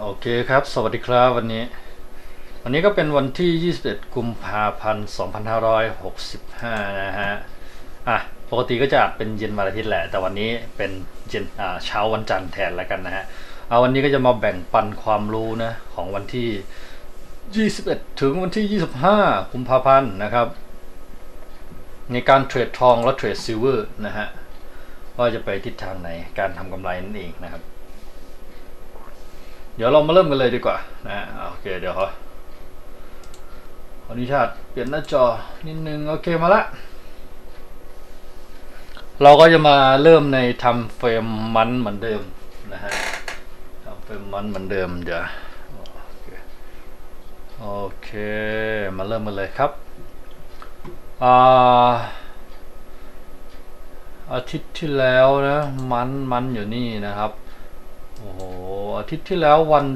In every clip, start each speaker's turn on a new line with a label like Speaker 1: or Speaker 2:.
Speaker 1: โอเคครับ สวัสดีครับวันนี้ วันนี้ก็เป็นวันที่ 21 กุมภาพันธ์ 2565 นะฮะ อะ ปกติก็จะเป็นเย็นวันอาทิตย์แหละ แต่วันนี้เป็นเย็นอ่าเช้าวันจันทร์แทนแล้วกันนะฮะ เอาวันนี้ก็จะมาแบ่งปันความรู้นะ ของวันที่ 21 ถึงวันที่ 25 กุมภาพันธ์นะครับ ในการเทรดทองและเทรดซิลเวอร์นะฮะ ว่าจะไปทิศทางไหน การทำกำไรนั่นเองนะครับ เดี๋ยวเรามาเริ่มกันเลยดีกว่านะโอเคเดี๋ยวขอขออนุญาตเปลี่ยนหน้าจอนิดนึงโอเคมาละเราก็จะมาเริ่มในทำเฟรมมันเหมือนเดิมนะฮะทำเฟรมมันเหมือนเดิมเดี๋ยวโอเคโอเคมาเริ่มกันเลยครับอ่าอาทิตย์ที่แล้วนะมันมันอยู่นี่นะครับโอ้โห อาทิตย์ที่แล้ววัน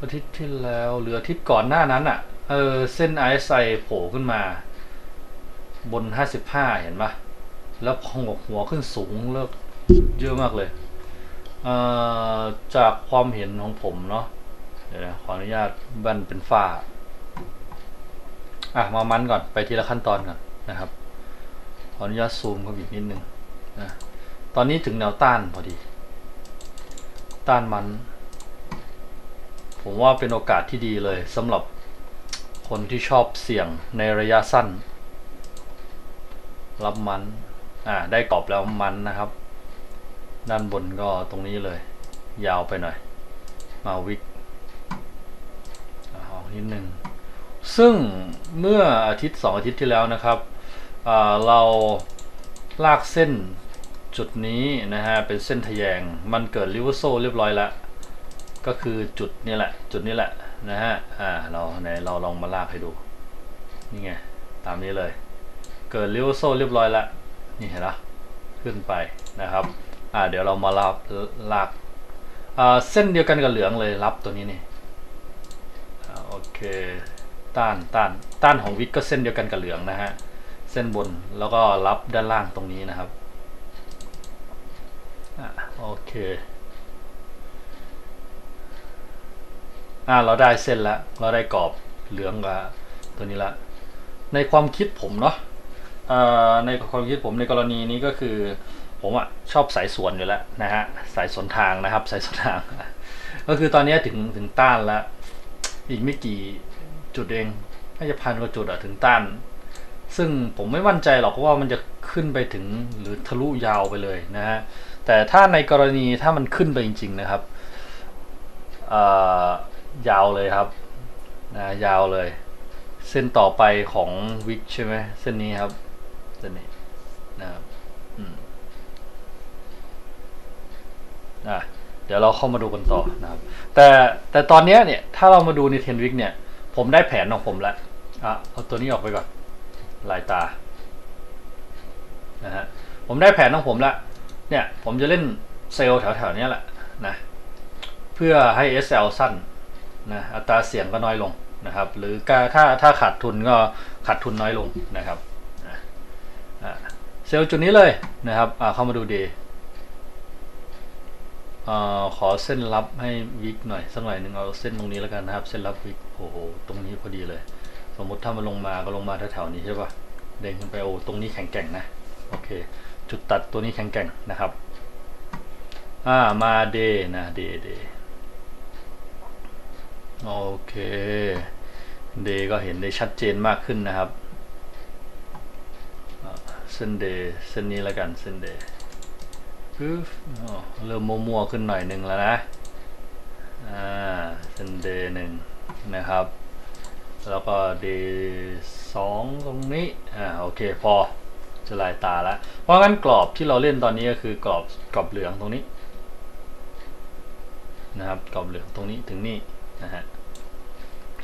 Speaker 1: อาทิตย์ที่แล้วหรืออาทิตย์ก่อนหน้านั้นอะ่ะเออเส้นไอซ์ไซโผล่ขึ้นมา บน55เห็นปะแล้วพองกหัวขึ้นสูงเลิกเยอะมากเลยเอ่อจากความเห็นของผมเนาะเดี๋ยวนะขออนุญาตแบันเป็นฝ้าอะมามันก่อนไปทีละขั้นตอนก่อนนะครับ ขออนุญาตซูมเข้าอีกนิดนึงนะตอนนี้ถึงแนวต้านพอดี ต้านมัน ผมว่าเป็นโอกาสที่ดีเลยสำหรับคนที่ชอบเสี่ยงในระยะสั้น รับมัน อ่า ได้กรอบแล้วมันนะครับ ด้านบนก็ตรงนี้เลย ยาวไปหน่อย มาวิกเอานิดนึง ซึ่งเมื่ออาทิตย์สองอาทิตย์ที่แล้วนะครับเราลากเส้น จุดนี้นะฮะเป็นเส้นทะแยง มันเกิดริเวอร์โซเรียบร้อยแล้วก็คือจุดนี้แหละ จุดนี้แหละนะฮะอ่าเราไหนเราลองมาลากให้ดู นี่ไง ตามนี้เลย เกิดริเวอร์โซเรียบร้อยแล้วนี่เห็นปะขึ้นไปนะครับอ่าเดี๋ยวเรามาลากลากอ่าเส้นเดียวกันกับเหลืองเลยรับตัวนี้นี่อ่าโอเคต้านต้านต้านของวิกก็เส้นเดียวกันกับเหลืองนะฮะเส้นบนแล้วก็รับด้านล่างตรงนี้นะครับ โอเคอ่าเราได้เส้นแล้วเราได้กรอบเหลืองกับตัวนี้ละ ในความคิดผมเนาะเอ่อในความคิดผมในกรณีนี้ก็คือ ผมอะชอบสายสวนอยู่แล้วนะฮะสายสวนทางนะครับสายสวนทาง ก็คือตอนนี้ถึงถึงต้านแล้วอีกไม่กี่จุดเองน่าจะพันกว่าจุดอะถึงต้าน ซึ่งผมไม่มั่นใจหรอกว่ามันจะ ขึ้นไปถึงหรือทะลุยาวไปเลยนะฮะแต่ถ้าในกรณีถ้ามันขึ้นไปจริง ๆ นะครับเอ่อยาวเลยครับนะยาวเลย เส้นต่อไปของวิกใช่ไหมเส้นนี้ครับเส้นนี้นะครับอืมอะเดี๋ยวเราเข้ามาดูกันต่อนะครับ แต่แต่ตอนเนี้ยเนี่ยถ้าเรามาดูในเทนวิกเนี่ย ผมได้แผนของผมแล้วอะเอาตัวนี้ออกไปก่อนลายตา นะฮะผมได้แผนของผมแล้วเนี่ยผมจะเล่นเซลล์แถวๆนี้แหละนะเพื่อให้ SL สั้นนะอัตราเสี่ยงก็น้อยลงนะครับ หรือการถ้าถ้าขาดทุนก็ขาดทุนน้อยลงนะครับเซลล์จุดนี้เลยนะครับเข้ามาดูดีอขอเส้นรับให้วิกหน่อยสักหน่อยหนึ่งเอาเส้นตรงนี้แล้วกันนะครับ เส้นรับวิกโอ้โหตรงนี้พอดีเลย สมมติถ้ามันลงมาก็ลงมาแถวๆนี้ใช่ป่ะเด้งขึ้นไปโอ้ตรงนี้แข็งแกร่งนะ โอเค จุดตัดตัวนี้แข็งแกร่งนะครับ อ่า มาเดนะเดเดโอเคเดก็เห็นได้ชัดเจนมากขึ้นนะครับเส้นเดเส้นนี้แล้วกันเส้นเดปึ๊บเริ่มมัวๆขึ้นหน่อยหนึ่งแล้วนะอ่าเส้นเดหนึ่งนะครับ แล้วก็เดสองตรงนี้อ่าโอเคพอ จะลายตาแล้ว เพราะงั้นกรอบที่เราเล่นตอนนี้ก็คือกรอบกรอบเหลืองตรงนี้นะครับกรอบเหลืองตรงนี้ถึงนี่นะฮะ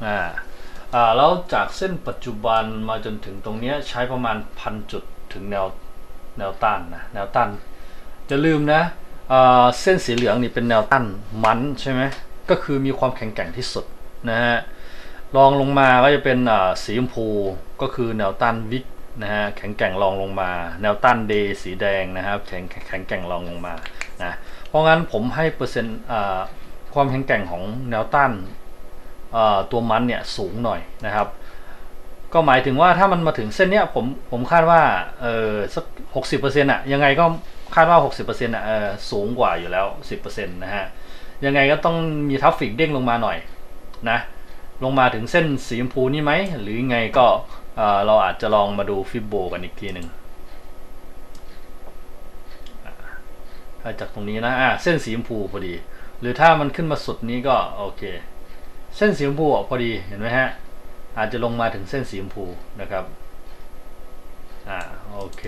Speaker 1: อ่าอ่าแล้วจากเส้นปัจจุบันมาจนถึงตรงนี้ใช้ประมาณพันจุดถึงแนวแนวต้านนะแนวต้านอย่าลืมนะอ่าเส้นสีเหลืองนี่เป็นแนวต้านมันใช่ไหมก็คือมีความแข็งแกร่งที่สุดนะฮะรองลงมาก็จะเป็นสีชมพูก็คือแนวต้านวิก นะฮะแข็งแกร่งรองลงมา แนวต้านเดสีแดงนะครับแข็งแข็งแกร่งรองลงมานะเพราะงั้นผมให้เปอร์เซ็นต์ความแข็งแกร่งของแนวต้านตัวมันเนี่ยสูงหน่อยนะครับ ก็หมายถึงว่าถ้ามันมาถึงเส้นเนี้ยผมผมคาดว่าเออสักหกสิบเปอร์เซ็นต์อะยังไงก็คาดว่าหกสิบเปอร์เซ็นต์อะเออสูงกว่าอยู่แล้วสิบเปอร์เซ็นต์นะฮะ ยังไงก็ต้องมีทัฟฟิกเด้งลงมาหน่อยนะ ลงมาถึงเส้นสีชมพูนี่ไหม หรือยังไงก็ เราอาจจะลองมาดูฟิบโบกันอีกทีหนึ่งถ้าจากตรงนี้นะอะเส้นสีชมพูพอดี หรือถ้ามันขึ้นมาสุดนี้ก็โอเค เส้นสีชมพูอะพอดีเห็นไหมฮะ อาจจะลงมาถึงเส้นสีชมพูนะครับอ่าโอเค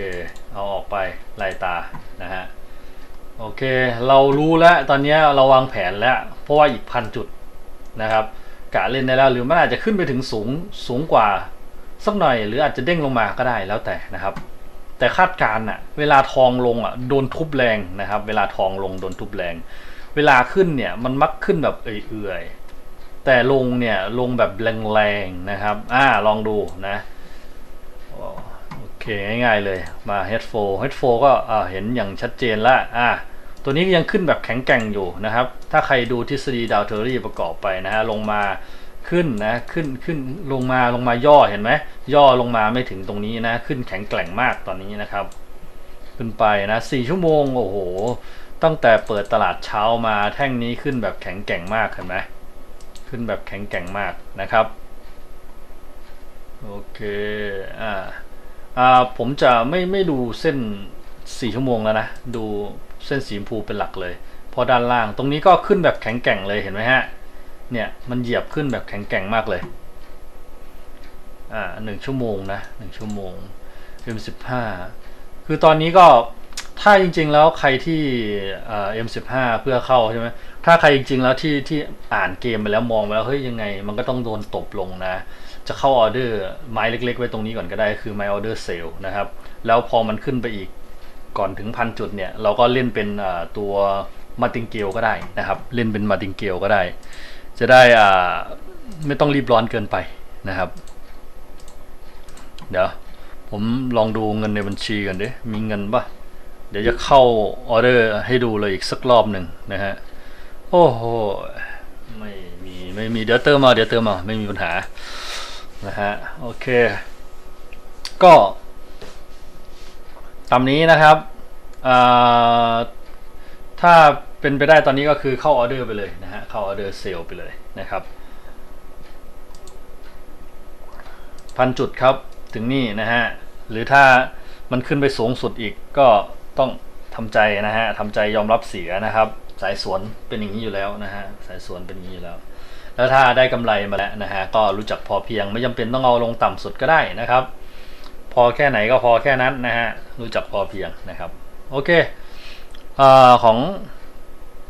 Speaker 1: เอาออกไปลายตานะฮะโอเค เรารู้แล้วตอนนี้เราวางแผนแล้ว เพราะว่าอีกพันจุดนะครับกะเล่นได้แล้วหรือมันอาจจะขึ้นไปถึงสูงสูงกว่า สักหน่อยหรืออาจจะเด้งลงมาก็ได้แล้วแต่นะครับ แต่คาดการณ์อะเวลาทองลงอะโดนทุบแรงนะครับ เวลาทองลงโดนทุบแรง เวลาขึ้นเนี่ยมันมักขึ้นแบบเอื่อยๆแต่ลงเนี่ยลงแบบแรงๆนะครับ อ่าลองดูนะโอเคง่ายๆเลยมา head f o head f o ก็อ่าเห็นอย่างชัดเจนแล้วอ่าตัวนี้ยังขึ้นแบบแข็งแกร่งอยู่นะครับ ถ้าใครดูทฤษฎีดาวเทอรี่ประกอบไปนะฮะลงมา ขึ้นนะขึ้นขึ้นลงมาลงมาย่อเห็นไหมย่อลงมาไม่ถึงตรงนี้นะ ขึ้นแข็งแกร่งมากตอนนี้นะครับ ขึ้นไปนะสี่ชั่วโมงโอ้โห ตั้งแต่เปิดตลาดเช้ามาแท่งนี้ขึ้นแบบแข็งแกร่งมากเห็นไหมขึ้นแบบแข็งแกร่งมากนะครับโอเคอ่าอ่าผมจะไม่ไม่ดูเส้นสี่ชั่วโมงแล้วนะดูเส้นสีชมพูเป็นหลักเลย พอด้านล่างตรงนี้ก็ขึ้นแบบแข็งแกร่งเลยเห็นไหมฮะ เนี่ยมันเหยียบขึ้นแบบแข็งแกร่งมากเลย อ่าหนึ่งชั่วโมงนะหนึ่งชั่วโมงเอ็มสิบห้าคือตอนนี้ก็ถ้าจริง ๆ แล้วใครที่เอ็มสิบห้าเพื่อเข้าใช่ไหมถ้าใครจริง ๆ แล้วที่ที่อ่านเกมไปแล้วมองไปแล้วเฮ้ยยังไง มันก็ต้องโดนตบลงนะ จะเข้าออเดอร์ไม้เล็ก ๆ ไว้ตรงนี้ก่อนก็ได้คือไม้ออเดอร์เซลนะครับ แล้วพอมันขึ้นไปอีกก่อนถึงพันจุดเนี่ย เราก็เล่นเป็นตัวมาติงเกลก็ได้นะครับ เล่นเป็นมาติงเกลก็ได้ จะได้อ่าไม่ต้องรีบร้อนเกินไปนะครับ เดี๋ยวผมลองดูเงินในบัญชีกันดิ มีเงินปะเดี๋ยวจะเข้าออเดอร์ให้ดูเลยอีกสักรอบหนึ่งนะฮะ โอ้โห ไม่มีไม่มีเดี๋ยวเติมมาเดี๋ยวเติมมาไม่มีปัญหา นะฮะ โอเค ก็ตามนี้นะครับอ่า ถ้าเป็นไปได้ตอนนี้ก็คือเข้าออเดอร์ไปเลยนะฮะเข้าออเดอร์เซลล์ไปเลยนะครับพันจุดครับถึงนี่นะฮะหรือถ้ามันขึ้นไปสูงสุดอีกก็ต้องทำใจนะฮะทำใจยอมรับเสียนะครับ สายสวนเป็นอย่างนี้อยู่แล้วนะฮะสายสวนเป็นอย่างนี้อยู่แล้ว แล้วถ้าได้กำไรมาแล้วนะฮะก็รู้จักพอเพียงไม่จำเป็นต้องเอาลงต่ำสุดก็ได้นะครับ พอแค่ไหนก็พอแค่นั้นนะฮะรู้จักพอเพียงนะครับ โอเค ออของ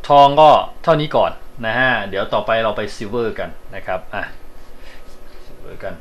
Speaker 1: ทองก็เท่านี้ก่อนนะฮะ เดี๋ยวต่อไปเราไปซิลเวอร์กันนะครับ อะซิลเวอร์กัน